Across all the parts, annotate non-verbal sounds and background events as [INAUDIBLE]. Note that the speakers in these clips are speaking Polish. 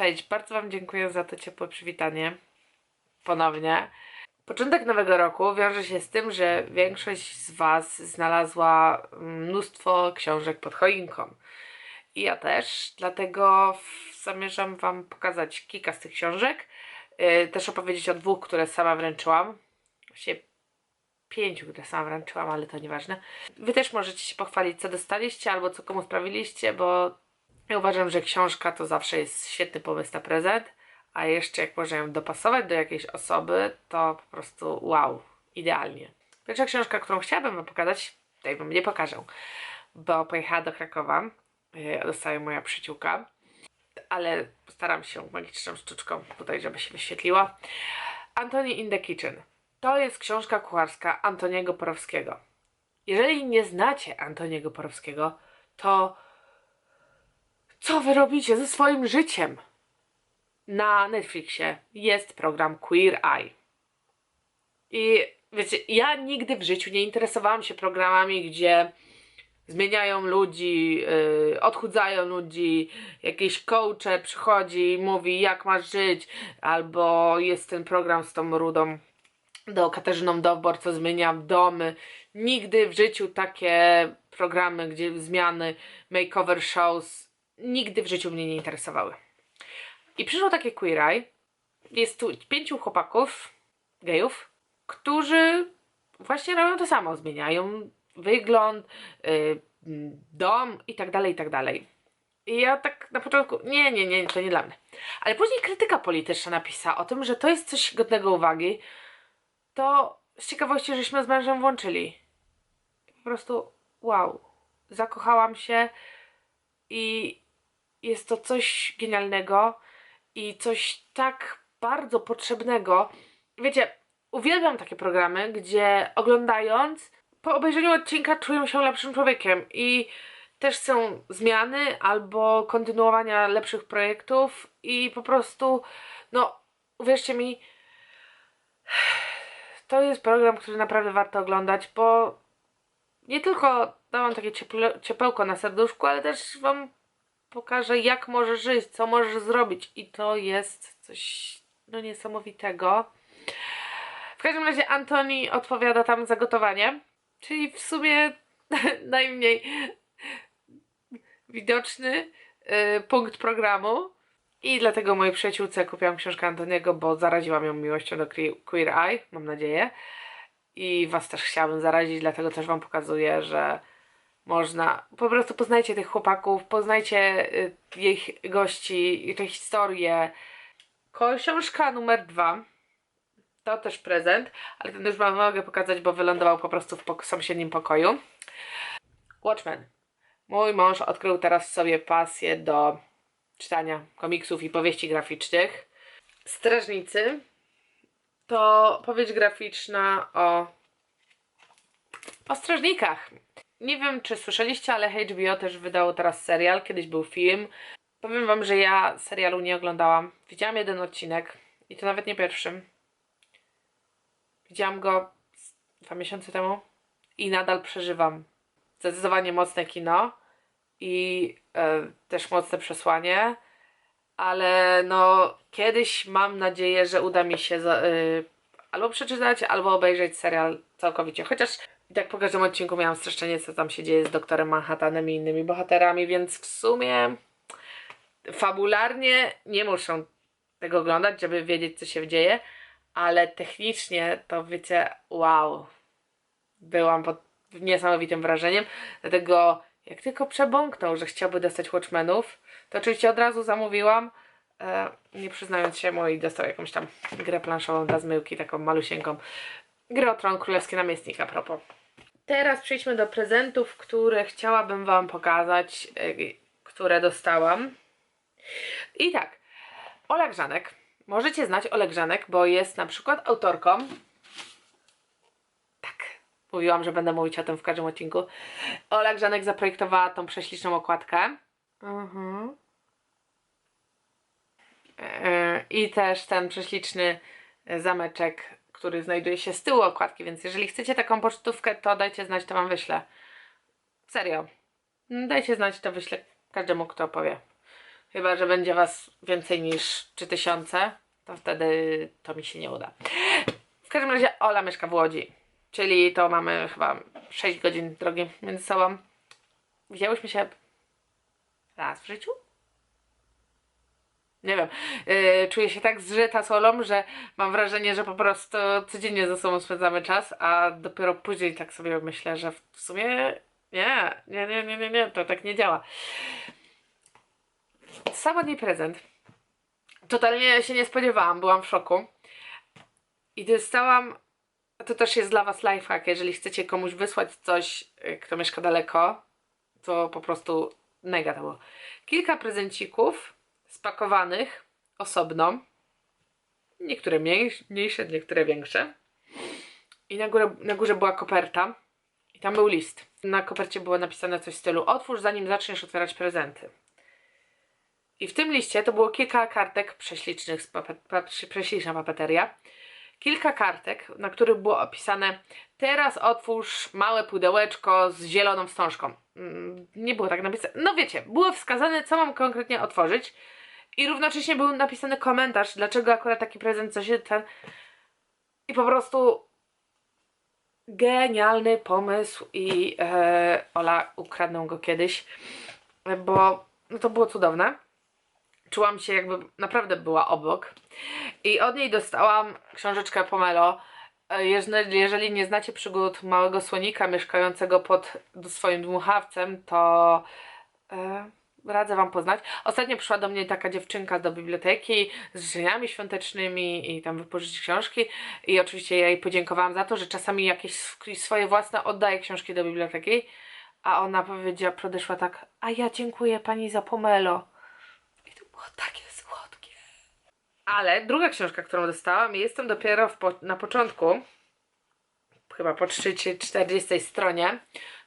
Cześć, bardzo Wam dziękuję za to ciepłe przywitanie. Ponownie. Początek nowego roku wiąże się z tym, że większość z Was znalazła mnóstwo książek pod choinką. I ja też, dlatego zamierzam Wam pokazać kilka z tych książek. Yy, też opowiedzieć o dwóch, które sama wręczyłam. Właściwie pięciu, które sama wręczyłam, ale to nieważne. Wy też możecie się pochwalić, co dostaliście albo co komu sprawiliście, bo ja uważam, że książka to zawsze jest świetny pomysł na prezent, a jeszcze jak można ją dopasować do jakiejś osoby, to po prostu wow, idealnie. Pierwsza książka, którą chciałabym Wam pokazać, tutaj Wam nie pokażę, bo pojechała do Krakowa, yy, dostała moja przyjaciółka, ale postaram się magiczną sztuczką tutaj, żeby się wyświetliła. Antoni in the Kitchen. To jest książka kucharska Antoniego Porowskiego. Jeżeli nie znacie Antoniego Porowskiego, to co wy robicie ze swoim życiem? Na Netflixie jest program Queer Eye. I wiecie, ja nigdy w życiu nie interesowałam się programami, gdzie zmieniają ludzi, yy, odchudzają ludzi, jakiś coacher przychodzi i mówi jak masz żyć, albo jest ten program z tą rudą do Katarzyną Dowbor, co zmienia domy. Nigdy w życiu takie programy, gdzie zmiany, makeover shows, nigdy w życiu mnie nie interesowały. I przyszło takie Queer Eye. Jest tu pięciu chłopaków, gejów, którzy właśnie robią to samo. Zmieniają wygląd, y, dom i tak dalej, i tak dalej. I ja tak na początku, nie, nie, nie, to nie dla mnie. Ale później krytyka polityczna napisała o tym, że to jest coś godnego uwagi, to z ciekawości żeśmy z mężem włączyli. Po prostu wow. Zakochałam się i jest to coś genialnego i coś tak bardzo potrzebnego. Wiecie, uwielbiam takie programy, gdzie oglądając, po obejrzeniu odcinka czują się lepszym człowiekiem i też są zmiany albo kontynuowania lepszych projektów i po prostu, no, uwierzcie mi, to jest program, który naprawdę warto oglądać, bo nie tylko da wam takie cieple, ciepełko na serduszku, ale też wam pokaże, jak możesz żyć, co możesz zrobić. I to jest coś no niesamowitego. W każdym razie Antoni odpowiada tam za gotowanie, czyli w sumie [LAUGHS] najmniej widoczny y, punkt programu. I dlatego mojej przyjaciółce kupiłam książkę Antoniego, bo zaraziłam ją miłością do Queer Eye, mam nadzieję. I was też chciałabym zarazić, dlatego też wam pokazuję, że można. Po prostu poznajcie tych chłopaków, poznajcie y, ich gości, ich historię. Książka numer dwa. To też prezent, ale ten już wam mogę pokazać, bo wylądował po prostu w pok- sąsiednim pokoju. Watchmen. Mój mąż odkrył teraz sobie pasję do czytania komiksów i powieści graficznych. Strażnicy to powieść graficzna o, o strażnikach. Nie wiem, czy słyszeliście, ale HBO też wydało teraz serial. Kiedyś był film. Powiem wam, że ja serialu nie oglądałam. Widziałam jeden odcinek i to nawet nie pierwszym. Widziałam go dwa miesiące temu i nadal przeżywam. Zdecydowanie mocne kino i e, też mocne przesłanie, ale no kiedyś mam nadzieję, że uda mi się y, albo przeczytać, albo obejrzeć serial całkowicie. Chociaż i tak po każdym odcinku miałam streszczenie, co tam się dzieje z doktorem Manhattanem i innymi bohaterami, więc w sumie fabularnie nie muszę tego oglądać, żeby wiedzieć, co się dzieje, ale technicznie to wiecie, wow, byłam pod niesamowitym wrażeniem, dlatego jak tylko przebąknął, że chciałby dostać Watchmenów, to oczywiście od razu zamówiłam, e, nie przyznając się mu i dostał jakąś tam grę planszową dla zmyłki, taką malusieńką. Grę o Tron Królewski Namiestnik a propos. Teraz przejdźmy do prezentów, które chciałabym Wam pokazać, e, które dostałam. I tak, Ola Grzanek. Możecie znać Olę Grzanek, bo jest na przykład autorką tak, mówiłam, że będę mówić o tym w każdym odcinku. Ola Grzanek zaprojektowała tą prześliczną okładkę. Mhm. Yy, I też ten prześliczny zameczek, który znajduje się z tyłu okładki, więc jeżeli chcecie taką pocztówkę, to dajcie znać, to wam wyślę. Serio. Dajcie znać, to wyślę każdemu, kto powie. Chyba, że będzie was więcej niż 3000, to wtedy to mi się nie uda. W każdym razie Ola mieszka w Łodzi, czyli to mamy chyba 6 godzin drogi między sobą. Widziałyśmy się raz w życiu? Nie wiem. Yy, czuję się tak zżyta solą, że mam wrażenie, że po prostu codziennie ze sobą spędzamy czas, a dopiero później tak sobie myślę, że w sumie nie, nie, nie, nie, nie, nie to tak nie działa. Sam od niej prezent. Totalnie się nie spodziewałam, byłam w szoku. I dostałam, to też jest dla Was lifehack, jeżeli chcecie komuś wysłać coś, y, kto mieszka daleko, to po prostu mega to było. Kilka prezencików spakowanych osobno. Niektóre mniej- mniejsze, niektóre większe. I na, górę, na górze była koperta. I tam był list. Na kopercie było napisane coś w stylu otwórz zanim zaczniesz otwierać prezenty. I w tym liście to było kilka kartek prześlicznych, z pape- pa- prześliczna papeteria. Kilka kartek, na których było opisane teraz otwórz małe pudełeczko z zieloną wstążką. Mm, Nie było tak napisane. No wiecie, było wskazane, co mam konkretnie otworzyć. I równocześnie był napisany komentarz, dlaczego akurat taki prezent, co się ten. I po prostu genialny pomysł i e, Ola ukradną go kiedyś, bo no to było cudowne. Czułam się jakby naprawdę była obok. I od niej dostałam książeczkę Pomelo. E, Jeżeli, jeżeli nie znacie przygód małego słonika mieszkającego pod swoim dmuchawcem, to e, radzę Wam poznać. Ostatnio przyszła do mnie taka dziewczynka do biblioteki z życzeniami świątecznymi i tam wypożyczyć książki. I oczywiście ja jej podziękowałam za to, że czasami jakieś sw- swoje własne oddaje książki do biblioteki. A ona powiedziała, podeszła tak, a ja dziękuję Pani za Pomelo. I to było takie słodkie. Ale druga książka, którą dostałam, jestem dopiero po, na początku, chyba po 3 czy 40 stronie,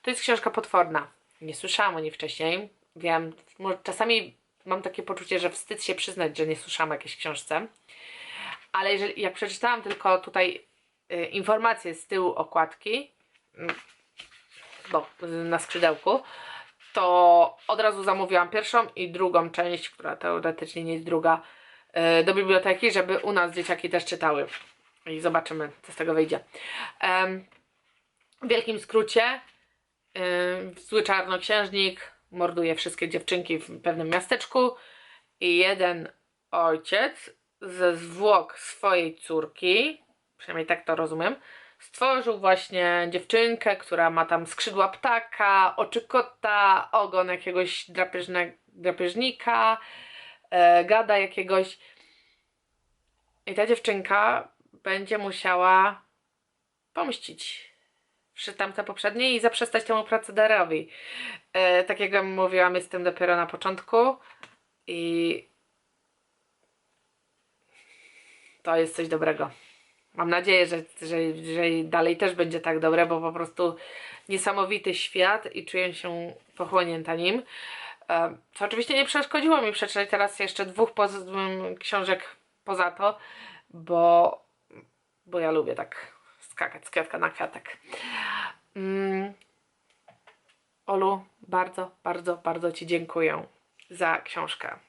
to jest książka potworna. Nie słyszałam o niej wcześniej. Wiem, może czasami mam takie poczucie, że wstyd się przyznać, że nie słyszałam jakiejś książce. Ale jeżeli, jak przeczytałam tylko tutaj y, informacje z tyłu okładki, mm, no, na skrzydełku, to od razu zamówiłam pierwszą i drugą część, która teoretycznie nie jest druga, e, do biblioteki, żeby u nas dzieciaki też czytały. I zobaczymy, co z tego wyjdzie. Em, w wielkim skrócie, ym, zły czarnoksiężnik morduje wszystkie dziewczynki w pewnym miasteczku i jeden ojciec ze zwłok swojej córki, przynajmniej tak to rozumiem, stworzył właśnie dziewczynkę, która ma tam skrzydła ptaka, oczy kota, ogon jakiegoś drapieżnika, e, gada jakiegoś. I ta dziewczynka będzie musiała pomścić przy tamte poprzedniej i zaprzestać temu procederowi. E, tak jak wam mówiłam, jestem dopiero na początku i to jest coś dobrego. Mam nadzieję, że, że, że dalej też będzie tak dobre, bo po prostu niesamowity świat i czuję się pochłonięta nim. E, Co oczywiście nie przeszkodziło mi przeczytać teraz jeszcze dwóch poz- książek poza to, bo, bo ja lubię tak skakać z kwiatka na kwiatek. Mm. Olu, bardzo, bardzo, bardzo Ci dziękuję za książkę.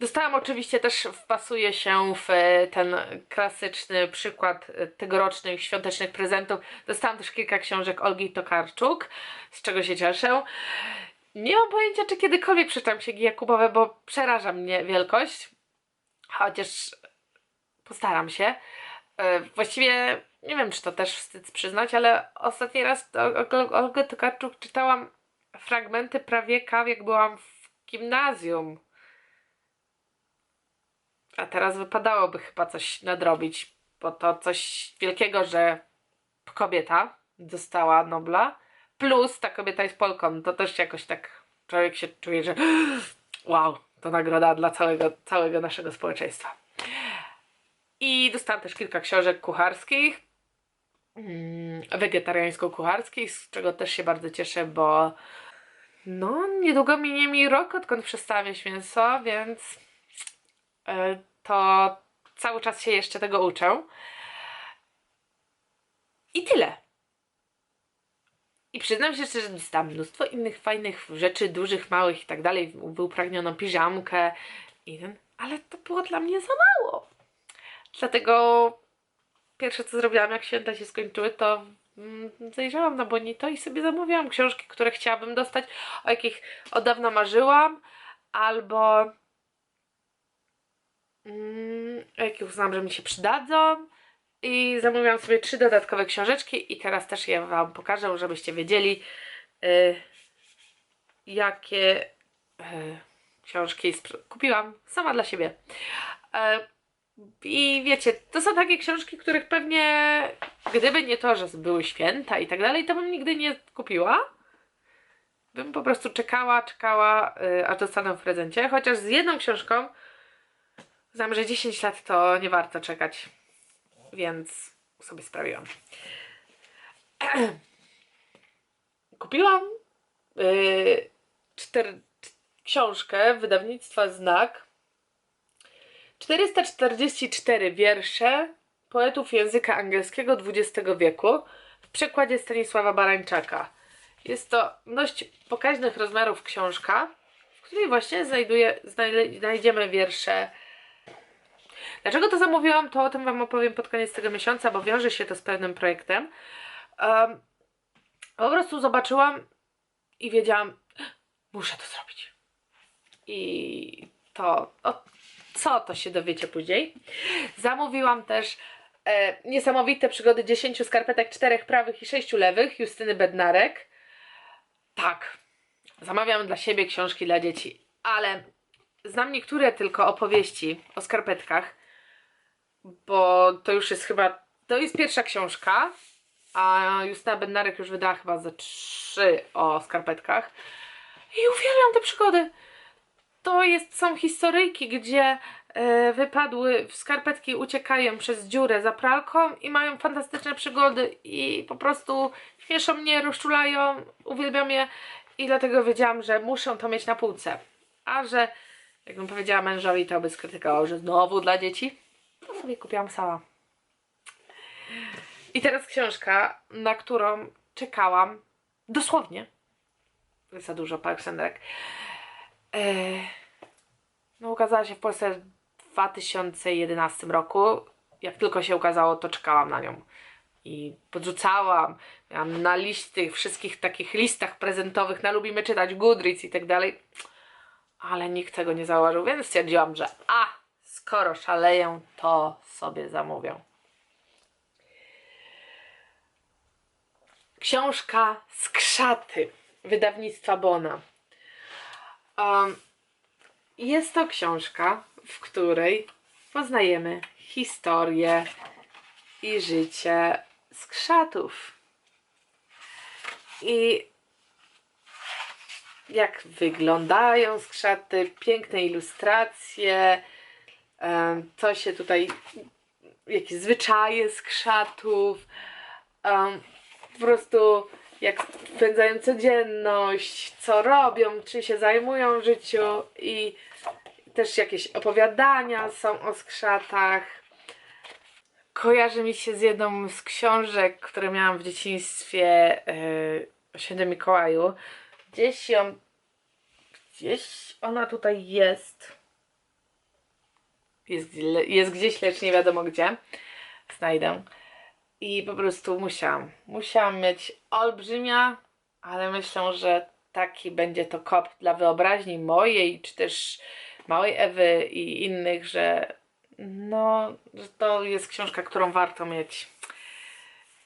Dostałam oczywiście też, wpasuje się w e, ten klasyczny przykład e, tegorocznych świątecznych prezentów. Dostałam też kilka książek Olgi Tokarczuk, z czego się cieszę. Nie mam pojęcia, czy kiedykolwiek przeczytam księgi Jakubowe, bo przeraża mnie wielkość. Chociaż postaram się. E, Właściwie nie wiem, czy to też wstyd przyznać, ale ostatni raz Olgę Tokarczuk czytałam fragmenty prawie jak byłam w gimnazjum. A teraz wypadałoby chyba coś nadrobić, bo to coś wielkiego, że kobieta dostała Nobla, plus ta kobieta jest Polką. To też jakoś tak człowiek się czuje, że [GASPS] wow, to nagroda dla całego, całego naszego społeczeństwa. I dostałam też kilka książek kucharskich, mm, wegetariańsko-kucharskich, z czego też się bardzo cieszę, bo no, niedługo minie mi rok, odkąd przestałam jeść mięso, więc e, to cały czas się jeszcze tego uczę. I tyle. I przyznam się szczerze, że dostałam mnóstwo innych fajnych rzeczy, dużych, małych i tak dalej. Wyupragnioną piżamkę i ten, ale to było dla mnie za mało. Dlatego pierwsze co zrobiłam, jak święta się skończyły, to mm, zajrzałam na Bonito i sobie zamówiłam książki, które chciałabym dostać, o jakich od dawna marzyłam, albo mm, o jakich uznałam, że mi się przydadzą. I zamówiłam sobie trzy dodatkowe książeczki i teraz też je Wam pokażę, żebyście wiedzieli, y, jakie y, książki kupiłam sama dla siebie. E, I wiecie, to są takie książki, których pewnie, gdyby nie to, że były święta i tak dalej, to bym nigdy nie kupiła. Bym po prostu czekała, czekała, y, aż dostanę w prezencie. Chociaż z jedną książką znam, że 10 lat to nie warto czekać. Więc sobie sprawiłam. [CLEARS THROAT] Kupiłam y, czter, książkę wydawnictwa Znak 444 wiersze poetów języka angielskiego XX wieku w przekładzie Stanisława Barańczaka. Jest to dość pokaźnych rozmiarów książka, w której właśnie znajduje, znajdziemy wiersze. Dlaczego to zamówiłam, to o tym Wam opowiem pod koniec tego miesiąca, bo wiąże się to z pewnym projektem. Um, po prostu zobaczyłam i wiedziałam, muszę to zrobić. I to, o, co to się dowiecie później. Zamówiłam też e, niesamowite przygody 10 skarpetek, 4 prawych i 6 lewych Justyny Bednarek. Tak, zamawiam dla siebie książki dla dzieci, ale znam niektóre tylko opowieści o skarpetkach, bo to już jest chyba, to jest pierwsza książka, a Justyna Bednarek już wydała chyba ze trzy o skarpetkach. I uwielbiam te przygody. To jest, są historyjki, gdzie e, wypadły w skarpetki, uciekają przez dziurę za pralką i mają fantastyczne przygody i po prostu śmieszą mnie, rozczulają, uwielbiam je i dlatego wiedziałam, że muszę to mieć na półce. A że, jakbym powiedziała mężowi, to by skrytykował, że znowu dla dzieci, to sobie kupiłam sama. I teraz książka, na którą czekałam dosłownie. Za dużo Parks and Rec. Eee, no ukazała się w Polsce w 2011 roku. Jak tylko się ukazało, to czekałam na nią. I podrzucałam. Miałam na tych wszystkich takich listach prezentowych na Lubimy Czytać, Goodreads i tak dalej. Ale nikt tego nie zauważył, więc stwierdziłam, że a, skoro szaleję, to sobie zamówię. Książka Skrzaty wydawnictwa Bona. Um, jest to książka, w której poznajemy historię i życie skrzatów. I jak wyglądają skrzaty, piękne ilustracje, co się tutaj, jakie zwyczaje skrzatów, po prostu jak spędzają codzienność, co robią, czym się zajmują w życiu i też jakieś opowiadania są o skrzatach. Kojarzy mi się z jedną z książek, które miałam w dzieciństwie yy, o Świętym Mikołaju. Gdzieś ją, gdzieś ona tutaj jest. Jest, jest gdzieś, lecz nie wiadomo gdzie. Znajdę. I po prostu musiałam. Musiałam mieć olbrzymia, ale myślę, że taki będzie to kop dla wyobraźni mojej, czy też małej Ewy i innych, że no, że to jest książka, którą warto mieć.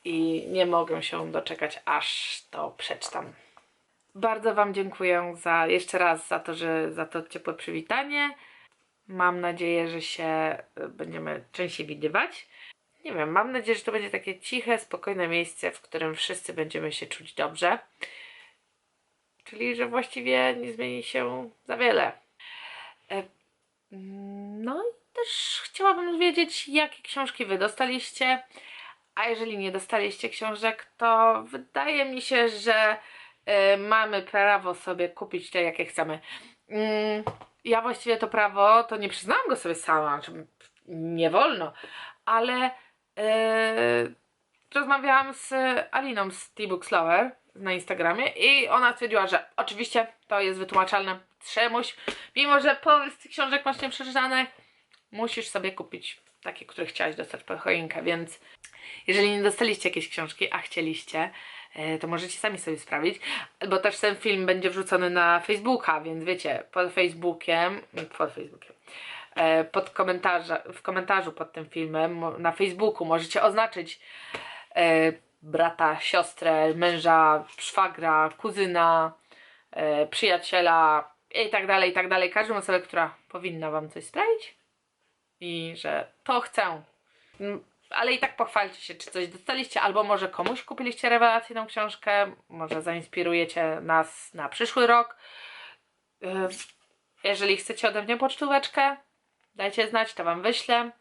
I nie mogę się doczekać, aż to przeczytam. Bardzo Wam dziękuję za jeszcze raz za to, że za to ciepłe przywitanie. Mam nadzieję, że się y, będziemy częściej widywać. Nie wiem, mam nadzieję, że to będzie takie ciche, spokojne miejsce, w którym wszyscy będziemy się czuć dobrze. Czyli, że właściwie nie zmieni się za wiele. E, no i też chciałabym wiedzieć, jakie książki Wy dostaliście. A jeżeli nie dostaliście książek, to wydaje mi się, że e, mamy prawo sobie kupić te, jakie chcemy. Mm, ja właściwie to prawo, to nie przyznałam go sobie sama, znaczy nie wolno, ale e, rozmawiałam z Aliną z T-Books Lover na Instagramie i ona stwierdziła, że oczywiście to jest wytłumaczalne czemuś, mimo że połowę z tych książek masz nieprzeczytane, musisz sobie kupić takie, które chciałaś dostać pod choinkę, więc jeżeli nie dostaliście jakiejś książki, a chcieliście, e, to możecie sami sobie sprawić, bo też ten film będzie wrzucony na Facebooka, więc wiecie, pod Facebookiem, pod Facebookiem, pod komentarza, w komentarzu pod tym filmem na Facebooku możecie oznaczyć e, brata, siostrę, męża, szwagra, kuzyna, e, przyjaciela i tak dalej, i tak dalej. Każdą osobę, która powinna wam coś sprawić i że to chcę. Mm, Ale i tak pochwalcie się, czy coś dostaliście, albo może komuś kupiliście rewelacyjną książkę, może zainspirujecie nas na przyszły rok. Jeżeli chcecie ode mnie pocztóweczkę, dajcie znać, to wam wyślę.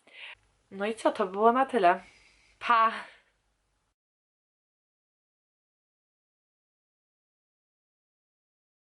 No i co, to było na tyle. Pa!